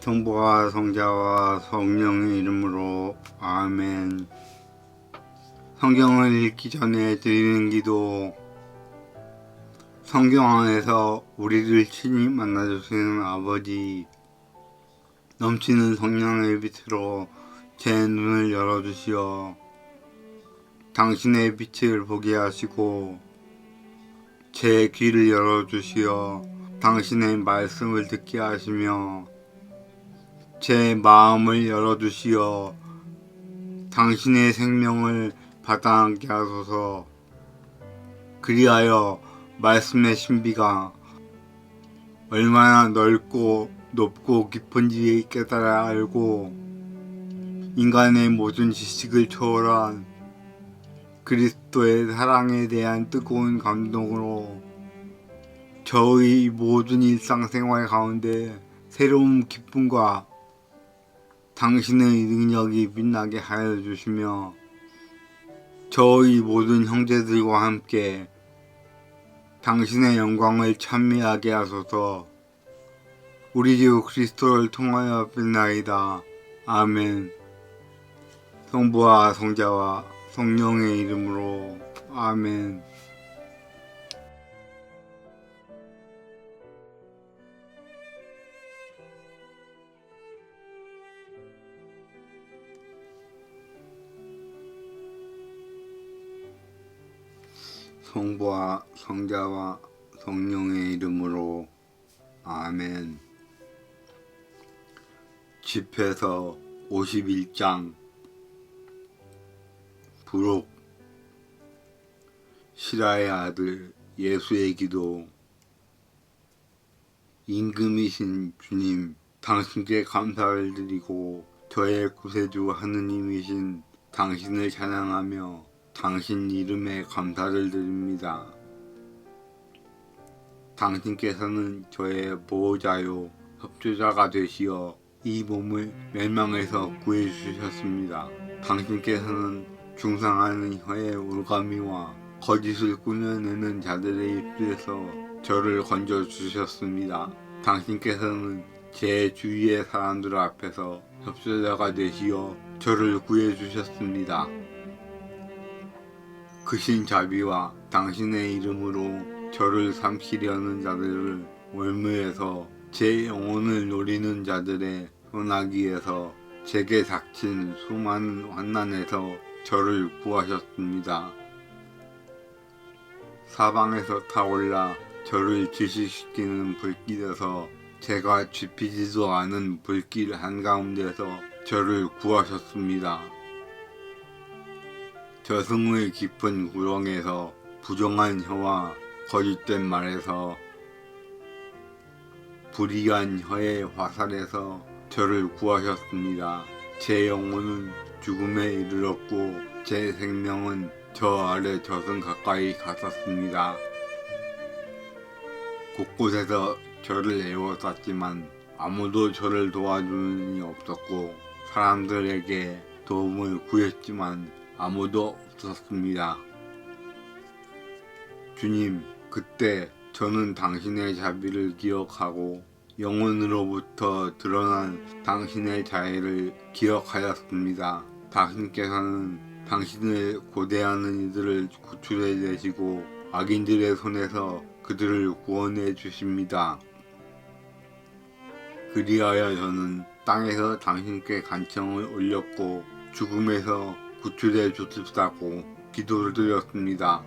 성부와 성자와 성령의 이름으로 아멘. 성경을 읽기 전에 드리는 기도. 성경 안에서 우리를 친히 만나주시는 아버지, 넘치는 성령의 빛으로 제 눈을 열어주시어 당신의 빛을 보게 하시고 제 귀를 열어주시어 당신의 말씀을 듣게 하시며 제 마음을 열어주시어 당신의 생명을 받아안게 하소서. 그리하여 말씀의 신비가 얼마나 넓고 높고 깊은지 깨달아 알고 인간의 모든 지식을 초월한 그리스도의 사랑에 대한 뜨거운 감동으로 저의 모든 일상생활 가운데 새로운 기쁨과 당신의 능력이 빛나게 하여 주시며 저의 모든 형제들과 함께 당신의 영광을 찬미하게 하소서. 우리 주 그리스도를 통하여 빛나이다. 아멘. 성부와 성자와 성령의 이름으로. 아멘 성부와 성자와 성령의 이름으로 아멘. 집에서 51장. 부록 시라의 아들 예수의 기도 임금이신 주님 당신께 감사를 드리고 저의 구세주 하느님이신 당신을 찬양하며 당신 이름에 감사를 드립니다. 당신께서는 저의 보호자요 협조자가 되시어 이 몸을 멸망에서 구해주셨습니다. 당신께서는 중상하는 혀의 올가미와 거짓을 꾸며내는 자들의 입술에서 저를 건져주셨습니다. 당신께서는 제 주위의 사람들 앞에서 협조자가 되시어 저를 구해주셨습니다. 크신 자비와 당신의 이름으로 저를 삼키려는 자들을 월무에서 제 영혼을 노리는 자들의 손아귀에서 제게 닥친 수많은 환난에서 저를 구하셨습니다. 사방에서 타올라 저를 지식시키는 불길에서 제가 쥐피지도 않은 불길 한가운데서 저를 구하셨습니다. 저승의 깊은 구렁에서 부정한 혀와 거짓된 말에서 불의한 혀의 화살에서 저를 구하셨습니다. 제 영혼은 죽음에 이르렀고 제 생명은 저 아래 저승 가까이 갔었습니다. 곳곳에서 저를 애워쌌지만 아무도 저를 도와주는 이 없었고 사람들에게 도움을 구했지만 아무도 없었습니다. 주님, 그때 저는 당신의 자비를 기억하고 영혼으로부터 드러난 당신의 자애를 기억하였습니다. 당신께서는 당신을 고대하는 이들을 구출해 내시고 악인들의 손에서 그들을 구원해 주십니다. 그리하여 저는 땅에서 당신께 간청을 올렸고 죽음에서 구출해 주십사고 기도를 드렸습니다.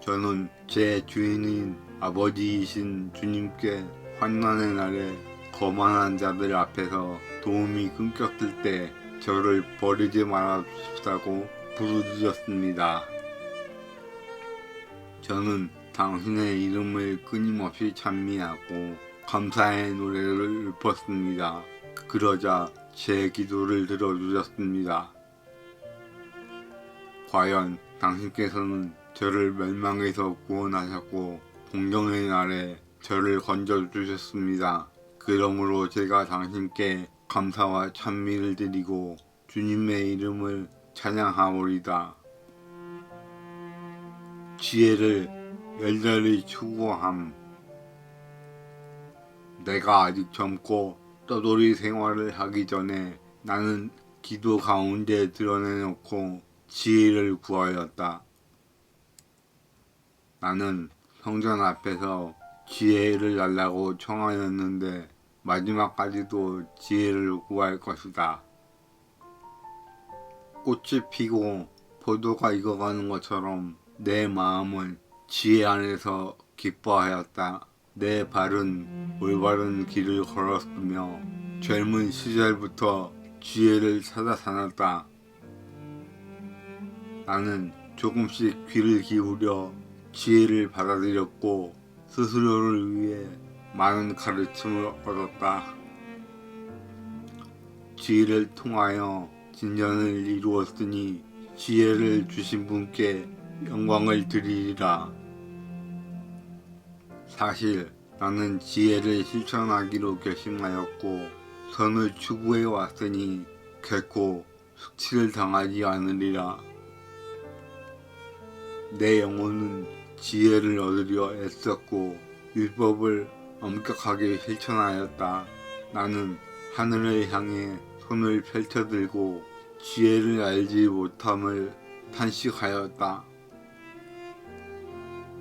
저는 제 주인인 아버지이신 주님께 환난의 날에 거만한 자들 앞에서 도움이 끊겼을 때 저를 버리지 말아 주십사고 부르짖었습니다. 저는 당신의 이름을 끊임없이 찬미하고 감사의 노래를 읊었습니다. 그러자 제 기도를 들어주셨습니다. 과연 당신께서는 저를 멸망에서 구원하셨고 공정의 날에 저를 건져주셨습니다. 그러므로 제가 당신께 감사와 찬미를 드리고 주님의 이름을 찬양하오리다. 지혜를 열렬히 추구함. 내가 아직 젊고 떠돌이 생활을 하기 전에 나는 기도 가운데 드러내놓고 지혜를 구하였다. 나는 성전 앞에서 지혜를 달라고 청하였는데 마지막까지도 지혜를 구할 것이다. 꽃이 피고 포도가 익어가는 것처럼 내 마음은 지혜 안에서 기뻐하였다. 내 발은 올바른 길을 걸었으며 젊은 시절부터 지혜를 찾아 다녔다. 나는 조금씩 귀를 기울여 지혜를 받아들였고 스스로를 위해 많은 가르침을 얻었다. 지혜를 통하여 진전을 이루었으니 지혜를 주신 분께 영광을 드리리라. 사실 나는 지혜를 실천하기로 결심하였고 선을 추구해 왔으니 결코 숙취를 당하지 않으리라. 내 영혼은 지혜를 얻으려 애썼고 율법을 엄격하게 실천하였다. 나는 하늘을 향해 손을 펼쳐들고 지혜를 알지 못함을 탄식하였다.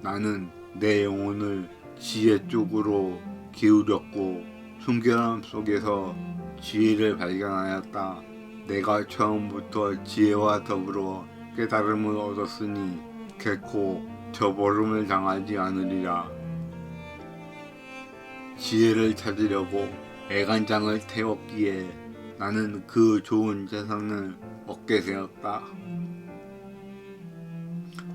나는 내 영혼을 지혜 쪽으로 기울였고 순결함 속에서 지혜를 발견하였다. 내가 처음부터 지혜와 더불어 깨달음을 얻었으니 결코 저버름을 당하지 않으리라. 지혜를 찾으려고 애간장을 태웠기에 나는 그 좋은 재산을 얻게 되었다.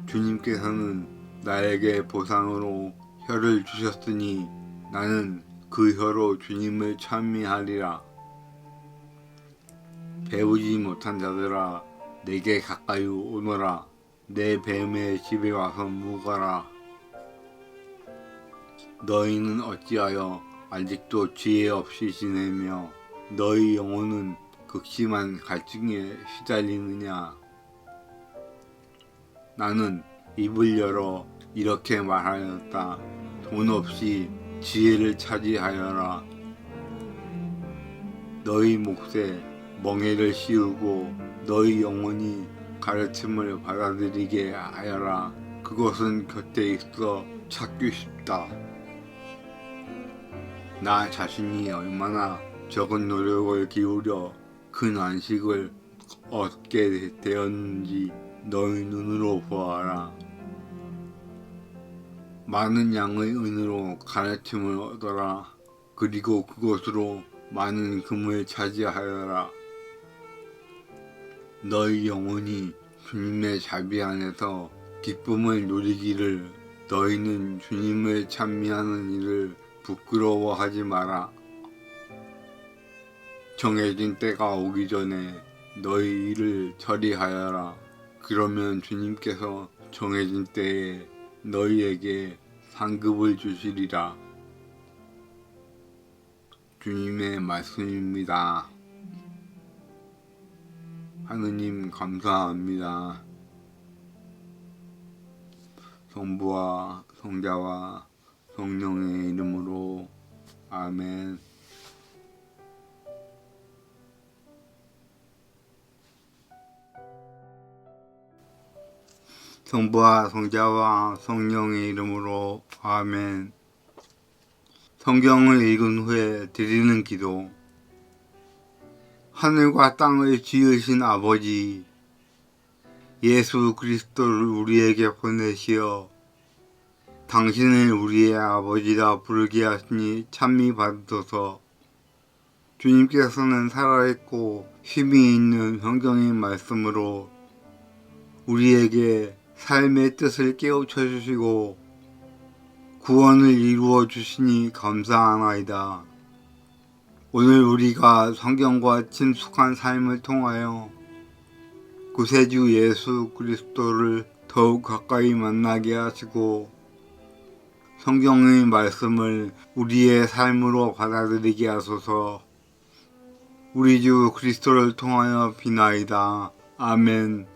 주님께서는 나에게 보상으로 혀를 주셨으니 나는 그 혀로 주님을 찬미하리라. 배우지 못한 자들아 내게 가까이 오너라. 내 뱀의 집에 와서 묵어라. 너희는 어찌하여 아직도 지혜 없이 지내며 너희 영혼은 극심한 갈증에 시달리느냐? 나는 입을 열어 이렇게 말하였다. 돈 없이 지혜를 차지하여라. 너희 몫에 멍에를 씌우고 너희 영혼이 가르침을 받아들이게 하여라. 그것은 곁에 있어 찾기 쉽다. 나 자신이 얼마나 적은 노력을 기울여 큰 안식을 얻게 되었는지 너희 눈으로 보아라. 많은 양의 은으로 가르침을 얻어라. 그리고 그것으로 많은 금을 차지하여라. 너희 영혼이 주님의 자비 안에서 기쁨을 누리기를 너희는 주님을 찬미하는 일을 부끄러워하지 마라. 정해진 때가 오기 전에 너희 일을 처리하여라. 그러면 주님께서 정해진 때에 너희에게 상급을 주시리라. 주님의 말씀입니다. 하느님 감사합니다. 성부와 성자와 성령의 이름으로 아멘. 성부와 성자와 성령의 이름으로 아멘. 성경을 읽은 후에 드리는 기도. 하늘과 땅을 지으신 아버지, 예수 그리스도를 우리에게 보내시어 당신을 우리의 아버지라 부르게 하시니 찬미 받으소서. 주님께서는 살아있고 힘이 있는 성경의 말씀으로 우리에게 삶의 뜻을 깨우쳐 주시고 구원을 이루어 주시니 감사하나이다. 오늘 우리가 성경과 친숙한 삶을 통하여 구세주 예수 그리스도를 더욱 가까이 만나게 하시고 성경의 말씀을 우리의 삶으로 받아들이게 하소서 우리 주 그리스도를 통하여 비나이다. 아멘.